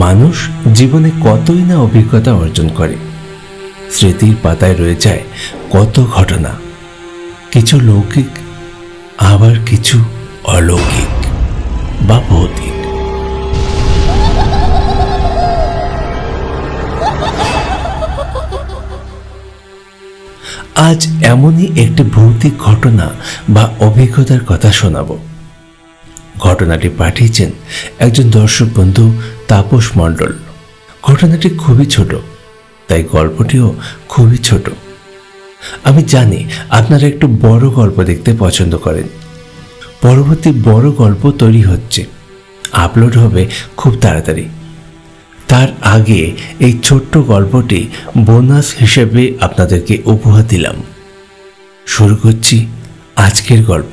মানুষ জীবনে কতই না অভিজ্ঞতা অর্জন করে। স্মৃতির পাতায় রয়ে যায় কত ঘটনা। কিছু লৌকিক, আবার কিছু অলৌকিক বা ভৌতিক। আজ এমনই একটি ভৌতিক ঘটনা বা অভিজ্ঞতার কথা শোনাবো। ঘটনাটি পাঠিয়েছেন একজন দর্শক বন্ধু তাপস মণ্ডল। ঘটনাটি খুবই ছোট, তাই গল্পটিও খুবই ছোট। আমি জানি আপনারা একটু বড় গল্প দেখতে পছন্দ করেন। পরবর্তী বড় গল্প তৈরি হচ্ছে। আপলোড হবে খুব তাড়াতাড়ি। তার আগে এই ছোট্ট গল্পটি বোনাস হিসেবে আপনাদেরকে উপহার দিলাম। শুরু করছি আজকের গল্প।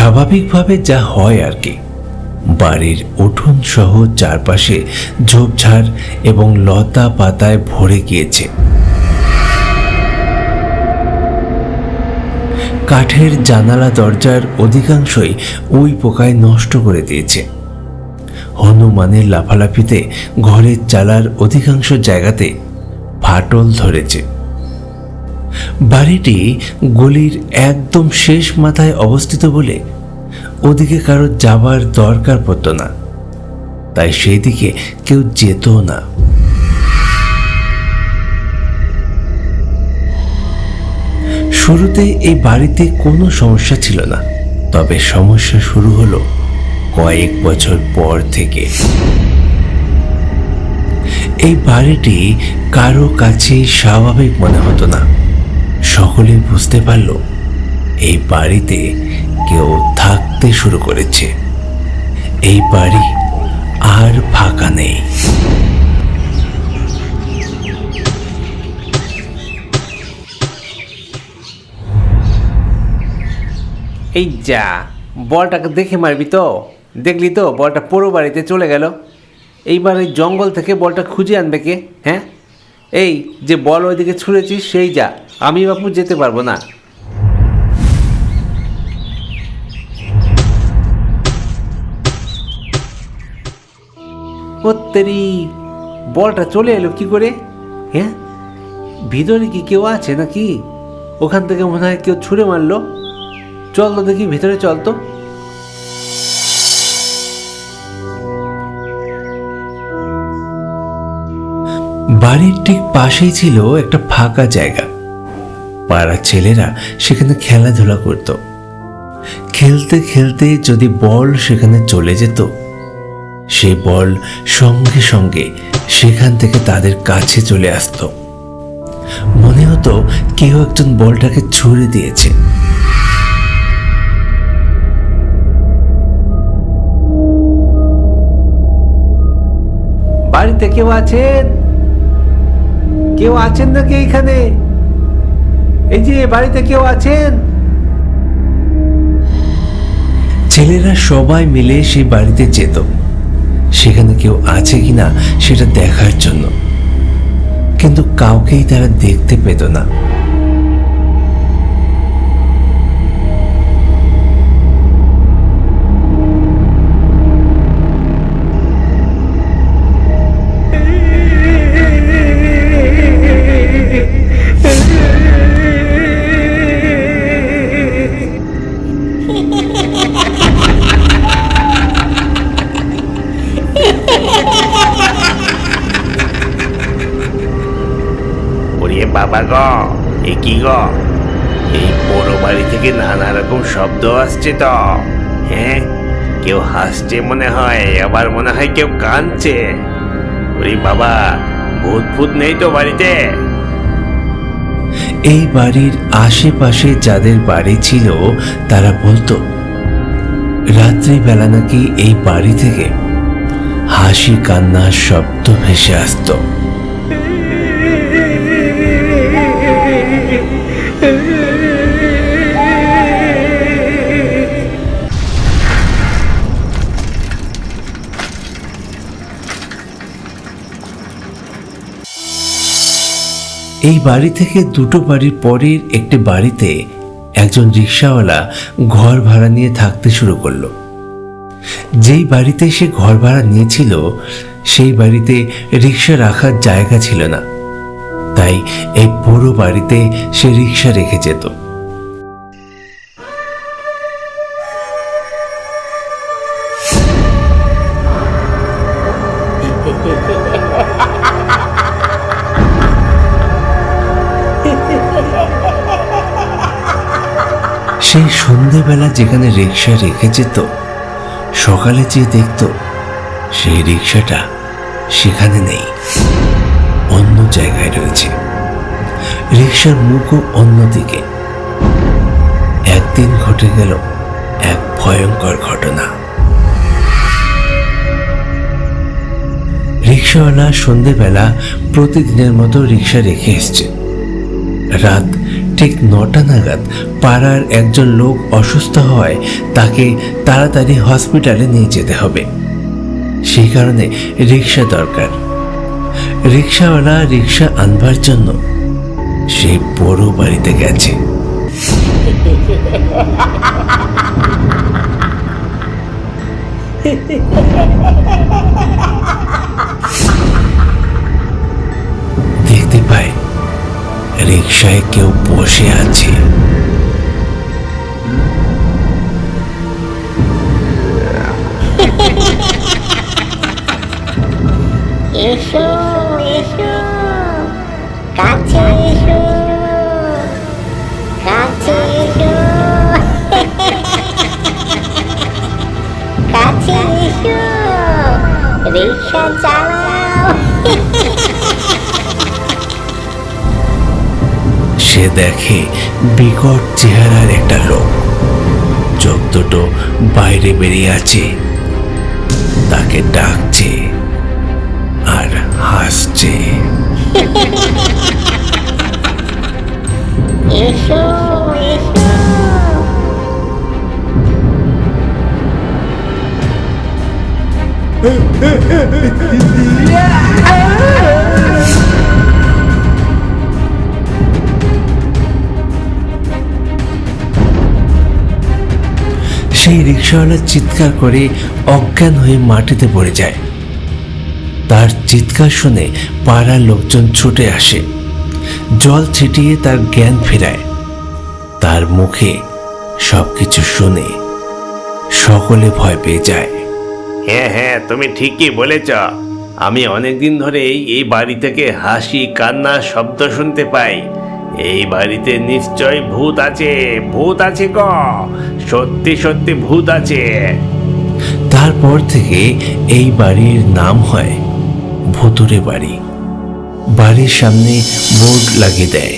স্বাভাবিকভাবে যা হয় আর কি। বাড়ির উঠোন সহ চারপাশে ঝোপঝাড় এবং লতা পাতায় ভরে গিয়েছে। কাঠের জানালা দরজার অধিকাংশই ওই পোকায় নষ্ট করে দিয়েছে। হনুমানের লাফালাফিতে ঘরের চালার অধিকাংশ জায়গাতে ফাটল ধরেছে। বাড়িটি গলির একদম শেষ মাথায় অবস্থিত বলে ওদিকে কারও যাবার দরকার পড়তো না। তাই সেই দিকে কেউ যেত না। শুরুতে এই বাড়িতে কোনো সমস্যা ছিল না। তবে সমস্যা শুরু হলো কয়েক বছর পর থেকে। এই বাড়িটি কারও কাছে স্বাভাবিক মনে হতো না। সকলে বুঝতে পারল, এই বাড়িতে কেউ থাকতে শুরু করেছে। এই বাড়ি আর ফাঁকা নেই। এই যা, বলটাকে দেখে মারবি তো। দেখলি তো, বলটা পুরো বাড়িতে চলে গেল। এইবার এই জঙ্গল থেকে বলটা খুঁজে আনবে কে হ্যাঁ? এই যে বল ওইদিকে ছুঁড়েছিস, সেই যা। আমি বাপু যেতে পারব না। তেরি বলটা চলে এলো কি করে? হ্যাঁ? ভিতরে কি কেউ আছে নাকি? ওখান থেকে মনে হয় কেউ ছুঁড়ে মারলো। চল তো দেখি, ভিতরে চল তো। বাড়ির ঠিক পাশেই ছিল একটা ফাঁকা জায়গা। পাড়ার ছেলেরা সেখানে খেলাধুলা করত। খেলতে খেলতে যদি বল সেখানে চলে যেত সেই বল সঙ্গে সঙ্গে সেখান থেকে তাদের কাছে চলে আসতো। মনে হতো কেউ একজন বলটাকে ছুঁড়ে দিয়েছে। বাড়িতে কেউ আছেন? কেউ আছেন নাকি এইখানে এই যে বাড়িতে কেউ আছেন? ছেলেরা সবাই মিলে সেই বাড়িতে যেত। সেখানে কেউ আছে কি না সেটা দেখার জন্য। কিন্তু কাউকেই তারা দেখতে পেত না। গ, এ কি গ? এই বড় বাড়ি থেকে নানা রকম শব্দ আসছে তো। হ্যাঁ কেউ হাসছে মনে হয়, আবার মনে হয় কেউ কাঁদছে। ওরে বাবা, ভূত ভূত নেই তো বাড়িতে? এই বাড়ির আশেপাশে যাদের বাড়ি ছিল, তারা বলতো, রাত্রিবেলা নাকি এই বাড়ি থেকে হাসি কান্নার শব্দ ভেসে আসতো। এই বাড়ি থেকে দুটো বাড়ির পরের একটি বাড়িতে একজন রিক্সাওয়ালা ঘর ভাড়া নিয়ে থাকতে শুরু করল। যেই বাড়িতে সে ঘর ভাড়া নিয়েছিল, সেই বাড়িতে রিক্সা রাখার জায়গা ছিল না। তাই এই পুরো বাড়িতে সে রিক্সা রেখে যেত। সেই সন্ধেবেলা যেখানে রিক্সা রেখে যেত, সকালে যে দেখতো, সেই রিক্সাটা সেখানে নেই। জায়গায় রয়েছে। রিক্সার মুখও অন্যদিকে। একদিন ঘটে গেল এক ভয়ঙ্কর ঘটনা। রিক্সাওয়ালা সন্ধেবেলা প্রতিদিনের মতো রিক্সা রেখে এসছে। রাত ঠিক নটা নাগাদ পাড়ার একজন লোক অসুস্থ হয় তাকে তাড়াতাড়ি হসপিটালে নিয়ে যেতে হবে। সেই কারণে রিক্সা দরকার। রিক্সাওয়ালা রিক্সা আনবার জন্য সেই বড় বাড়িতে গেছে। দেখতে পাই রিক্সায় কেউ বসে আছে। রিক্সা চালাও সে দেখে বিকট চেহারার একটা লোক। চোখ দুটো বাইরে বেরিয়ে আছে। তাকে ডাকছে আর হাসছে। এসো। সেই রিক্সাওয়ালা চিৎকার করে অজ্ঞান হয়ে মাটিতে পড়ে যায়। তার চিৎকার শুনে পাড়ার লোকজন ছুটে আসে। জল ছিটিয়ে তার জ্ঞান ফেরায়। তার মুখে সবকিছু শুনে সকলে ভয় পেয়ে যায়। হ্যাঁ হ্যাঁ তুমি ঠিকই বলেছ। আমি অনেকদিন ধরেই এই বাড়ি থেকে হাসি, কান্না, শব্দ শুনতে পাই। এই বাড়িতে নিশ্চয় ভূত আছে। ভূত আছে ক? সত্যি সত্যি ভূত আছে। তারপর থেকে এই বাড়ির নাম হয় ভুতুরে বাড়ি। বাড়ির সামনে বোর্ড লাগিয়ে দেয়।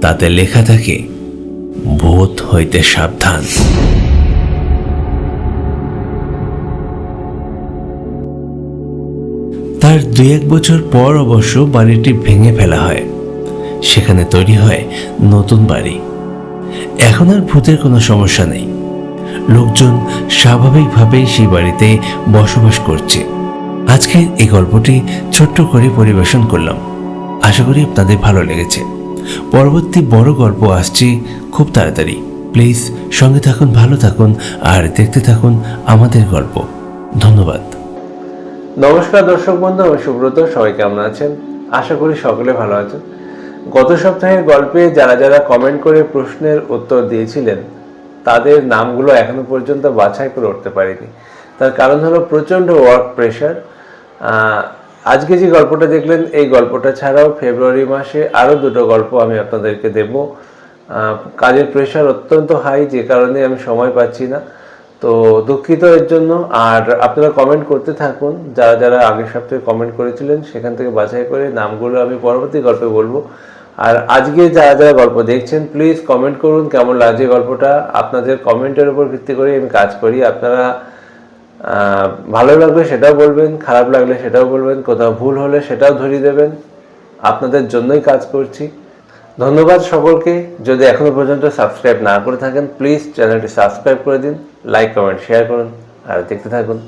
তাতে লেখা থাকে, ভূত হইতে সাবধান। তার দুই এক বছর পর অবশ্য বাড়িটি ভেঙে ফেলা হয়। সেখানে তৈরি হয় নতুন বাড়ি। এখন আর ভূতের কোনো সমস্যা নেই। লোকজন স্বাভাবিকভাবেই সেই বাড়িতে বসবাস করছে। আজকের এই গল্পটি ছোট্ট করে পরিবেশন করলাম। আশা করি আপনাদের ভালো লেগেছে। পরবর্তী বড় গল্প আসছে খুব তাড়াতাড়ি। প্লিজ সঙ্গে থাকুন, ভালো থাকুন, আর দেখতে থাকুন আমাদের গল্প। ধন্যবাদ। নমস্কার দর্শক বন্ধু আমি সুব্রত, সবাই কেমন আছেন? আশা করি সকলে ভালো আছেন। গত সপ্তাহের গল্পে যারা যারা কমেন্ট করে প্রশ্নের উত্তর দিয়েছিলেন, তাদের নামগুলো এখনও পর্যন্ত বাছাই করে উঠতে পারিনি। তার কারণ হলো প্রচণ্ড ওয়ার্ক প্রেশার আজকে যে গল্পটা দেখলেন, এই গল্পটা ছাড়াও ফেব্রুয়ারি মাসে আরও দুটো গল্প আমি আপনাদেরকে দেব। কাজের প্রেশার অত্যন্ত হাই যে কারণে আমি সময় পাচ্ছি না। তো দুঃখিত এর জন্য। আর আপনারা কমেন্ট করতে থাকুন। যারা যারা আগের সপ্তাহে কমেন্ট করেছিলেন, সেখান থেকে বাছাই করে নামগুলো আমি পরবর্তী গল্পে বলব। আর আজকে যারা যারা গল্প দেখছেন প্লিজ কমেন্ট করুন কেমন লাগছে গল্পটা। আপনাদের কমেন্টের উপর ভিত্তি করে আমি কাজ করি। আপনারা ভালো লাগলে সেটাও বলবেন, খারাপ লাগলে সেটাও বলবেন, কোথাও ভুল হলে সেটাও ধরিয়ে দেবেন। আপনাদের জন্যই কাজ করছি। ধন্যবাদ সকলকে। যদি এখনও পর্যন্ত সাবস্ক্রাইব না করে থাকেন প্লিজ চ্যানেলটি সাবস্ক্রাইব করে দিন লাইক কমেন্ট শেয়ার করুন, আর দেখতে থাকুন।